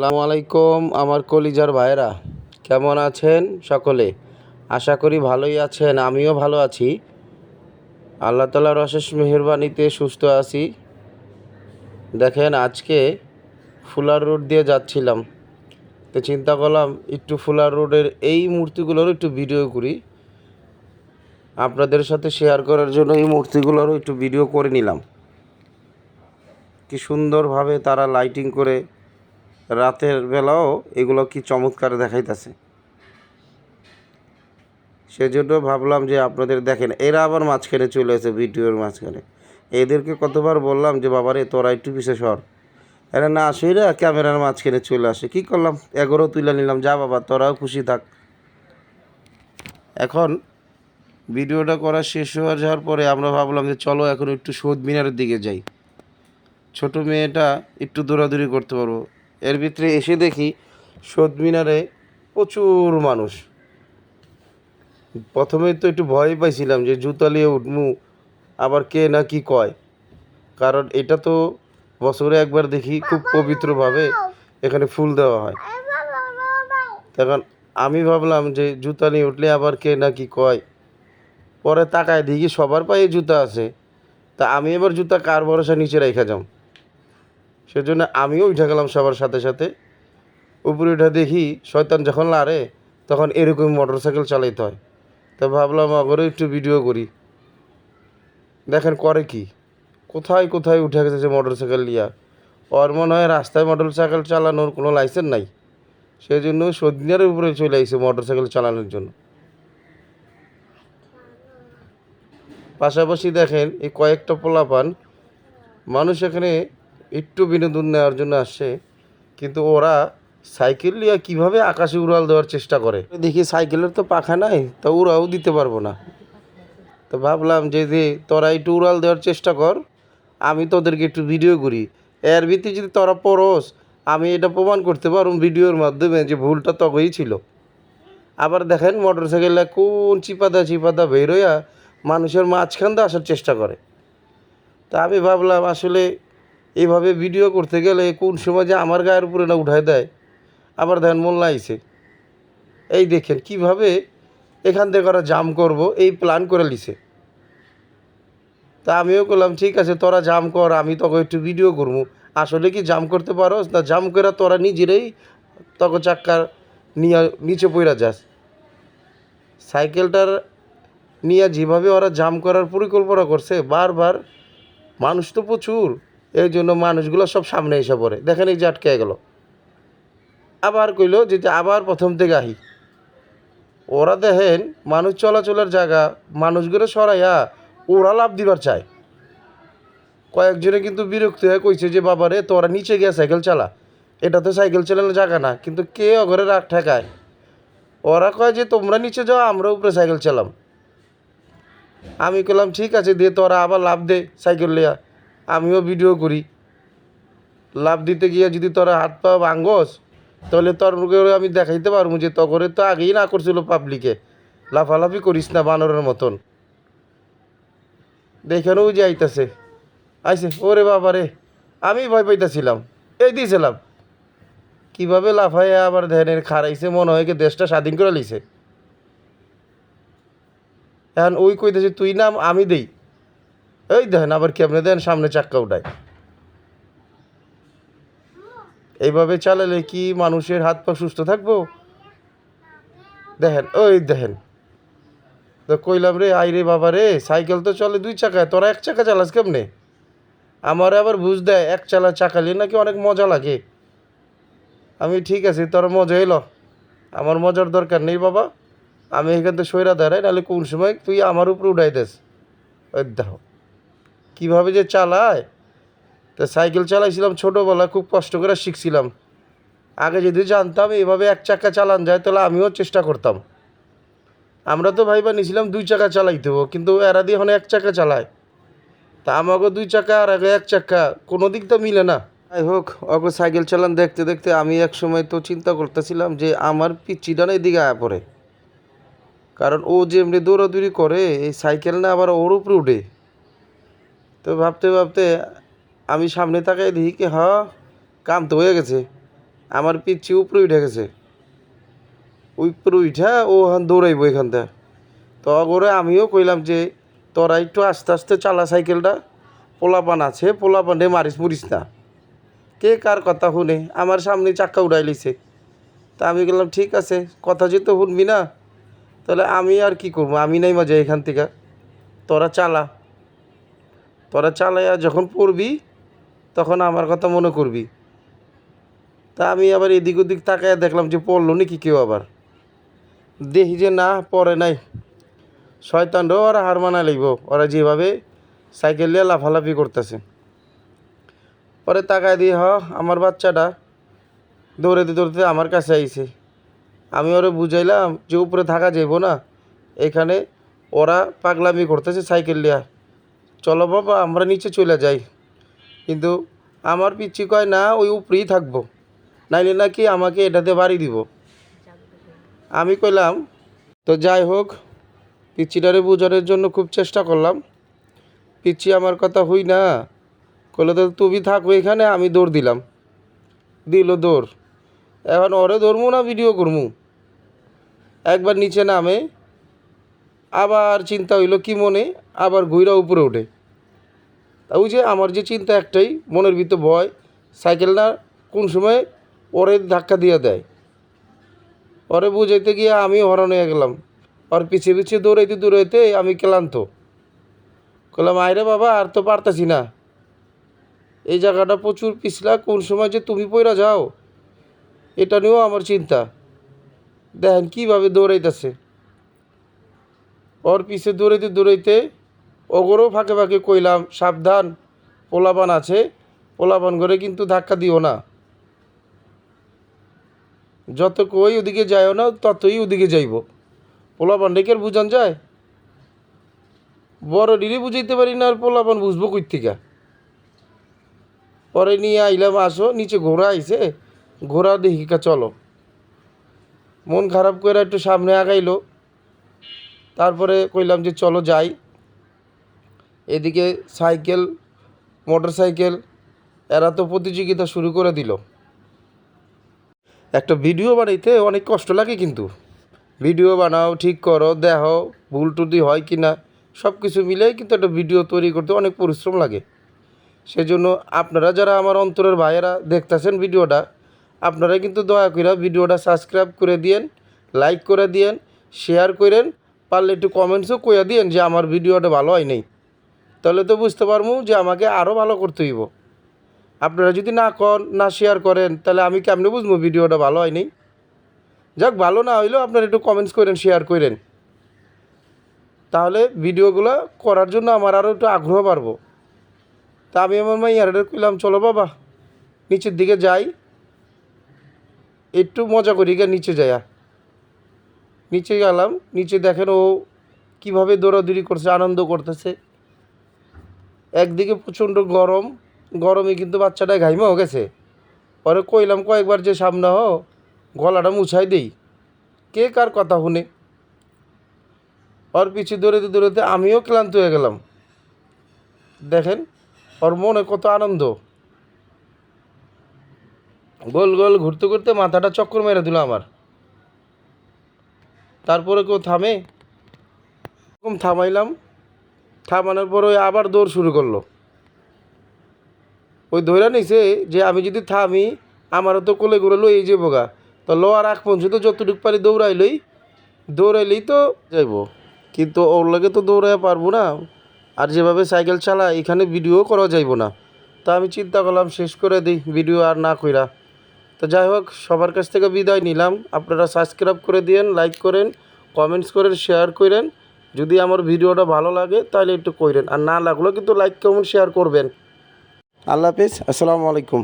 আসসালামু আলাইকুম আমার কলিজার ভাইরা কেমন আছেন সকলে? আশা করি ভালোই আছেন, আমিও ভালো আছি। আল্লাহ তালার অশেষ মেহরবানিতে সুস্থ আছি। দেখেন, আজকে ফুলার রোড দিয়ে যাচ্ছিলাম। তো চিন্তা করলাম, একটু ফুলার রোডের এই মূর্তিগুলোর একটু ভিডিও করি। আপনাদের সাথে শেয়ার করার জন্য এই মূর্তিগুলোরও একটু ভিডিও করে নিলাম। কি সুন্দরভাবে তারা লাইটিং করে রাতের বেলাও এগুলো কি চমৎকার দেখাইতেছে। সেজন্য ভাবলাম যে আপনাদের দেখেন, এরা আবার মাঝখানে চলে এসে ভিডিওর মাঝখানে। এদেরকে কতবার বললাম যে, বাবারে, তোরা একটু পিছিয়ে সর। এরা, না আসে না ক্যামেরার মাঝখানে চলে আসে। কি করলাম? এগারো তুলে নিলাম, যা বাবা, তোরাও খুশি থাক। এখন ভিডিওটা করা শেষ হয়ে যাওয়ার পরে আমরা ভাবলাম যে, চলো এখন একটু শোধ মিনারের দিকে যাই। ছোট মেয়েটা একটু দৌড়াদৌড়ি করতে পারব। এর ভিতরে এসে দেখি শোধ মিনারে প্রচুর মানুষ। প্রথমে তো একটু ভয় পাইছিলাম যে জুতা নিয়ে উঠমু, আবার কে না কি কয়। কারণ এটা তো বছরে একবার দেখি খুব পবিত্রভাবে এখানে ফুল দেওয়া হয়। তখন আমি ভাবলাম যে জুতা নিয়ে উঠলে আবার কে না কি কয়। পরে তাকায় দেখি সবার পায়ে জুতা আছে। তা আমি এবার জুতা কার ভরসা নিচে রেখে যাম? সেজন্য আমিও উঠে গেলাম সবার সাথে সাথে। উপরে উঠে দেখি শয়তান যখন লারে, তখন এরকম মোটর সাইকেল চালাইতে হয়। তো ভাবলাম আগরে একটু ভিডিও করি। দেখেন, করে কি? কোথায় কোথায় উঠে গেছে মোটর সাইকেল লিয়া ওর মনে হয় রাস্তায় মোটর সাইকেল চালানোর কোনো লাইসেন্স নাই। সেই জন্য সদিনের উপরে চলে আসছে মোটর সাইকেল চালানোর জন্য। পাশাপাশি দেখেন, এই কয়েকটা পোলাপান মানুষ এখানে একটু বিনোদন নেওয়ার জন্য আসছে কিন্তু ওরা সাইকেল নিয়ে কীভাবে আকাশে উড়াল দেওয়ার চেষ্টা করে? দেখি সাইকেলের তো পাখা নাই, তা উড়াও দিতে পারব না। তো ভাবলাম যে যে তোরা একটু উড়াল দেওয়ার চেষ্টা কর, আমি তোদেরকে একটু ভিডিও করি। এর ভিত্তি যদি তোরা পড়োস, আমি এটা প্রমাণ করতে পারব ভিডিওর মাধ্যমে যে ভুলটা তবেই ছিল। আবার দেখেন মোটর সাইকেলে কোন চিপাদা চিপাদা বেরোয়া মানুষের মাঝখান দিয়ে আসার চেষ্টা করে। তা আমি ভাবলাম আসলে এইভাবে ভিডিও করতে গেলে কোন সময় যে আমার গায়ের উপরে না উঠায় দেয়, আবার দেখেন মোল্লা আইছে। এই দেখেন, কীভাবে এখান থেকে ওরা জাম করব, এই প্ল্যান করে লিছে তা আমিও করলাম, ঠিক আছে, তোরা জাম কর, আমি তোকে একটু ভিডিও করব। আসলে কি জাম করতে পারোস? না জাম করে তোরা নিজেরাই তখন চাক্কার নিয়ে, নিচে পড়া যাস। সাইকেলটার নিয়ে যেভাবে ওরা জাম করার পরিকল্পনা করছে, বারবার, মানুষ তো প্রচুর। এই জন্য মানুষগুলো সব সামনে এসে পড়ে। দেখেন এই যে আটকে গেল। আবার কইলো যে আবার প্রথম থেকে আহি। ওরা দেখেন মানুষ চলাচলের জায়গা, মানুষগুলো সরাইয়া ওরা লাভ দিবার চায়। কয়েকজনে কিন্তু বিরক্ত হয়ে কইছে যে, বাবারে, তোরা নিচে গিয়ে সাইকেল চালা। এটা তো সাইকেল চালানোর জায়গা না, কিন্তু কে অঘরে রাগ ঠেকায়? ওরা কয় যে, তোমরা নিচে যাও, আমরা উপরে সাইকেল চালাম। আমি কইলাম, ঠিক আছে দিয়ে তোরা আবার লাভ দে সাইকেল লিয়া আমিও ভিডিও করি। লাভ দিতে গিয়ে যদি তোরা হাত পা ভাঙ্গস, তাহলে তোর মুখে আমি দেখাইতে পারব যে তগরে তো আগেই না করছিল পাবলিকে লাফালাফি করিস না বানরের মতন। দেখানো যে আইতাছে। আইসে ওরে বাবা রে আমি ভয় পাইতেছিলাম। এই দিয়েছিলাম কীভাবে লাফাইয়া আবার ধ্যানের খারাইছে মনে হয় কি দেশটা স্বাধীন করে লিছে এখন ওই কইতেছে, তুই নাম আমি দেই। এই দেখেন, আবার কেমনে দেন? সামনে চাক্কা উঠায়। এইভাবে চালালে কি মানুষের হাত পা সুস্থ থাকব? দেখেন, ওই দেখেন। তো কইলাম রে, আই রে বাবা রে, সাইকেল তো চলে দুই চাকায়, তোরা এক চাকা চালাস কেমনে? আমার আবার বুঝ দেয়, এক চালা চাকালে নাকি অনেক মজা লাগে। আমি ঠিক আছে, তোর মজা এলো। আমার মজার দরকার নেই বাবা। আমি এখান থেকে সইরা দাঁড়াই, নাহলে কোন সময় তুই আমার উপরে উঠাই দেস। ওই দেখো। কীভাবে যে চালায়? তা সাইকেল চালাইছিলাম ছোটোবেলা খুব কষ্ট করে শিখছিলাম। আগে যদি জানতাম এভাবে এক চাকা চালান যায়, তাহলে আমিও চেষ্টা করতাম। আমরা তো ভাইবা নিয়েছিলাম দুই চাকা চালাইতে হব, কিন্তু এরা দিয়ে এখন এক চাকা চালায়। তা আমাকে দুই চাকা আর আগে এক চাকা, কোনো দিক তো মিলে না। যাই হোক ওকে সাইকেল চালান দেখতে দেখতে আমি এক সময় তো চিন্তা করতেছিলাম যে আমার পিচ্ছিটা না এদিকে আয়া পড়ে। কারণ ও যে এমনি দৌড়াদৌড়ি করে, এই সাইকেল না আবার ওর উপরে উঠে। তো ভাবতে ভাবতে আমি সামনে তাকাই দেখি কি হ্যাঁ কাম তো হয়ে গেছে। আমার পিচ্ছি উপরে উঠে গেছে। উপরে উঠা ও দৌড়াইবো এখান থেকে। তো করে আমিও কইলাম যে, তোরা একটু আস্তে আস্তে চালা সাইকেলটা। পোলাপান আছে, পোলাপানে মারিস মুরিস না। কে কার কথা শুনে আমার সামনে চাক্কা উড়াই লিছে তা আমি বললাম, ঠিক আছে, কথা যেহেতু শুনবি না, তাহলে আমি আর কি করব? আমি নাই মজা এখান থেকে। তোরা চালা। তোরা চালাইয়া যখন পড়বি, তখন আমার কথা মনে করবি। তা আমি আবার এদিক ওদিক তাকায় দেখলাম যে পড়ল নাকি কেউ আবার। দেখি যে না পরে নাই। শয়তানরাও ওরা হার মানা লাগব ওরা যেভাবে সাইকেল নিয়ে লাফালাফি করতেছে। পরে তাকায় দিয়ে, হ, আমার বাচ্চাটা দৌড়াতে দৌড়াতে আমার কাছে আইছে। আমি ওরে বুঝাইলাম যে উপরে থাকা যাইব না। এখানে ওরা পাগলামি করতেছে সাইকেল লিয়া চলো বাবা, আমরা নিচে চলে যাই। কিন্তু আমার পিচ্ছি কয়, না, ওই উপরেই থাকব। নাইলে নাকি আমাকে এটাতে বাড়ি দিব। আমি কইলাম, তো যাই হোক, পিচ্ছিটারে বোঝানোর জন্য খুব চেষ্টা করলাম। পিচ্ছি আমার কথা হই না। কইলে, তো তুমি থাকো এখানে, আমি দৌড় দিলাম। দিল দৌড়। এখন ওরে ধরমু না ভিডিও করমু? একবার নিচে নামে আবার চিন্তা হইল কি মনে? আবার ঘুইরা উপরে ওঠে। তা ওই যে আমার যে চিন্তা একটাই, মনের ভিতর ভয়, সাইকেল না কোন সময় ওরে ধাক্কা দিয়ে দেয়। ওরে বুঝাইতে গিয়ে আমি হরণ হয়ে গেলাম। ওর পিছিয়ে পিছিয়ে দৌড়াইতে দৌড়াইতে আমি ক্লান্ত। বললাম আয়রে বাবা, আর তো পারতাছি না। এই জায়গাটা প্রচুর পিছলা, কোন সময় যে তুমি পইরা যাও? এটা নিয়েও আমার চিন্তা। দেখেন কীভাবে দৌড়াইতেছে। ওর পিছে দৌড়াইতে দৌড়াইতে ওগরও ফাঁকে ফাঁকে কইলাম, সাবধান, পোলাপান আছে, পোলাপান করে কিন্তু ধাক্কা দিও না। যত কই ওদিকে যাইও না, ততই ওদিকে যাইব। পোলাপান ডেকে বুঝান যায়? বড় ডিরে বুঝাইতে পারি না আর পোলাপান বুঝব কই পরে নিয়ে আইলাম, আসো, নিচে ঘোড়া আইছে, ঘোড়া দেখিকা চলো। মন খারাপ করে একটু সামনে আগাইলো। তারপরে কইলাম যে চলো যাই। এদিকে সাইকেল মোটর সাইকেল এরা তো প্রতিযোগিতা শুরু করে দিল। একটা ভিডিও বানাইতে অনেক কষ্ট লাগে কিন্তু। ভিডিও বানাও, ঠিক করো, দেখো, ভুল টুটি হয় কি না সব কিছু মিলেই কিন্তু একটা ভিডিও তৈরি করতে অনেক পরিশ্রম লাগে। সেজন্য আপনারা যারা আমার অন্তরের ভাইয়েরা দেখতেছেন ভিডিওটা আপনারা কিন্তু দয়া করে ভিডিওটা সাবস্ক্রাইব করে দিয়েন, লাইক করে দিয়েন, শেয়ার করেন পারলে একটু কমেন্টসও কইয়া দিয়েন যে আমার ভিডিওটা ভালো হয় নাই। তাহলে তো বুঝতে পারব যে আমাকে আরও ভালো করতে হইব। আপনারা যদি না কর না শেয়ার করেন, তাহলে আমি কেমনে বুঝব ভিডিওটা ভালো হয় হয়নি যাক, ভালো না হইলেও আপনারা একটু কমেন্টস করেন শেয়ার করেন। তাহলে ভিডিওগুলো করার জন্য আমার আরও একটু আগ্রহ বাড়বো। তা আমি আমার মাইয়ারে কইলাম, চলো বাবা, নিচের দিকে যাই। একটু মজা করি গিয়ে নিচে যাইয়া। নিচে গেলাম, নিচে দেখেন ও কীভাবে দৌড়াদৌড়ি করছে, আনন্দ করতেছে। একদিকে প্রচণ্ড গরম, গরমে কিন্তু বাচ্চাটা ঘাইমাও গেছে। পরে কইলাম, কয়েকবার যে সামনে হ গলাটা মুছাই দেই। কে কার কথা শুনে? ওর পিছু দৌড়াতে দৌড়াতে আমিও ক্লান্ত হয়ে গেলাম। দেখেন, ওর মনে কত আনন্দ। গোল গোল ঘুরতে ঘুরতে মাথাটা চক্কর মেরে দিল আমার। তারপরে কেউ থামে? এরকম থামাইলাম। থামানোর পর ওই আবার দৌড় শুরু করল। ওই ধৈরা নিছে যে আমি যদি থামি, আমারও তো কোলে ঘুরে লই যাব গা। তো লোয়ার আগ পর্যন্ত যতটুকু পারি দৌড়াইলই দৌড়াইলেই তো যাইব। কিন্তু ওর লাগে তো দৌড়াই পারব না। আর যেভাবে সাইকেল চালা এখানে ভিডিও করা যাইব না। তা আমি চিন্তা করলাম, শেষ করে দিই, ভিডিও আর না কইরা। তো যাই হোক, সবার কাছ থেকে বিদায় নিলাম। আপনারা সাবস্ক্রাইব করে দিয়েন লাইক করেন কমেন্টস করেন শেয়ার করেন। যদি আমার ভিডিওটা ভালো লাগে, তাহলে একটু করেন আর না লাগলেও কিন্তু লাইক কমেন্ট শেয়ার করবেন। আল্লাহ হাফিজ, আসসালামু আলাইকুম।